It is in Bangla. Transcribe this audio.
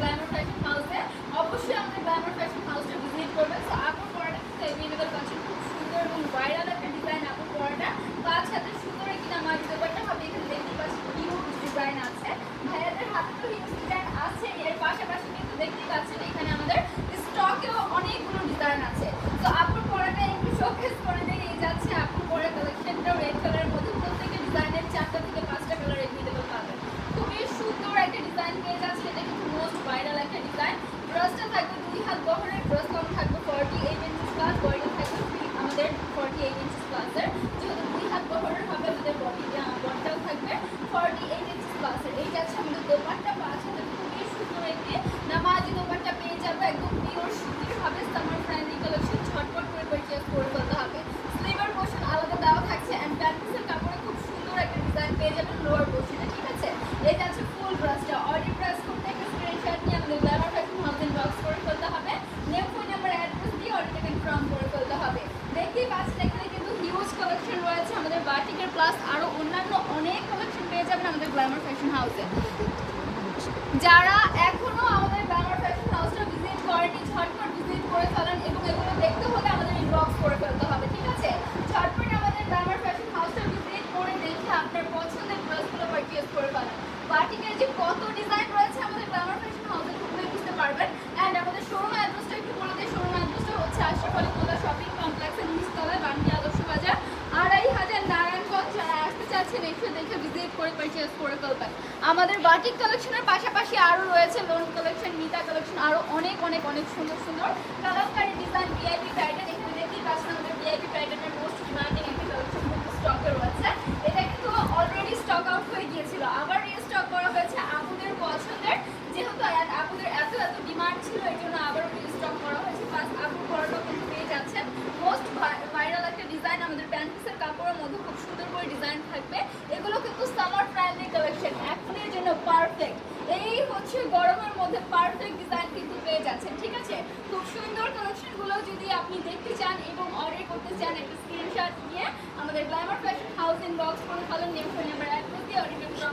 গ্ল্যামার ফ্যাশন হাউসে অবশ্যই আমাদের গ্ল্যামার ফ্যাশন হাউসটা ভিজিট করবেন। সো আপুর পরাটা পাচ্ছেন। খুব সুন্দর এবং ভাইরাল একটা ডিজাইন আপুর পরাটা। পাঁচ হাতের সুন্দর একটি নামাজ ব্যাপারটা আমি এখানে দেখতে পাচ্ছি ইউজ ডিজাইন আছে। ভাইয়াদের হাতে তো হিউজ ডিজাইন আছে এর পাশাপাশি কিন্তু দেখতে পাচ্ছেন, এখানে আমাদের প্লাস আরও অন্যান্য অনেক কালেকশন পেয়ে যাবেন আমাদের গ্ল্যামার ফ্যাশন হাউসে যারা এখনও আমাদের গ্ল্যামার ফ্যাশন হাউসটা ভিজিট করেনি, ঝটপট ভিজিট করে ফেলেন এবং এগুলো দেখতে হলে আমাদের ইনবক্স করে ফেলতে হবে, ঠিক আছে? ঝটপট আমাদের গ্ল্যামার ফ্যাশন হাউসটা ভিজিট করে দেখে আপনার পছন্দের ড্রেসগুলো পারচেস করে ফেলেন। বাটিকের যে কত ডিজাইন দেখে আমাদের বাটিক কালেকশনের পাশাপাশি আরও রয়েছে লোন কালেকশন মিতা কালেকশন আরও অনেক অনেক অনেক সুন্দর সুন্দর। কালারকারী ডিজাইন ভিআইপি প্যাটার্ন এখানে দেখতেই পাচ্ছেন আমাদের ভিআইপি প্যাটার্নের মোস্ট ডিমান্ডিং একটা কালেকশন স্টকে রয়েছে। এটা কিন্তু অলরেডি স্টক আউট হয়ে গিয়েছিল। আবার রিস্টক করা হয়েছে আপুদের পছন্দের, যেহেতু আপুদের এত এত ডিমান্ড ছিল, এই জন্য আবারও রিস্টক করা হয়েছে। প্লাস আপুর পরটাও কিন্তু পেয়ে যাচ্ছেন। মোস্ট ভাইরাল একটা ডিজাইন আমাদের প্যান্ট পিসের কাপড়ের মধ্যে খুব সুন্দর করে ডিজাইন থাকবে এগুলো কিন্তু সামার ফ্রেন্ডলি কালেকশন এখনের জন্য পারফেক্ট এই হচ্ছে গরমের মধ্যে পারফেক্ট ডিজাইন কিন্তু পেয়ে যাচ্ছেন ঠিক আছে খুব সুন্দর কালেকশনগুলো যদি আপনি দেখতে চান এবং অর্ডার করতে চান একটা স্ক্রিনশট নিয়ে আমাদের গ্ল্যামার ফ্যাশন হাউস ইনবক্স করে ফেলেন নেম ফোন নাম্বার অ্যাড্রেস দিয়ে অর্ডার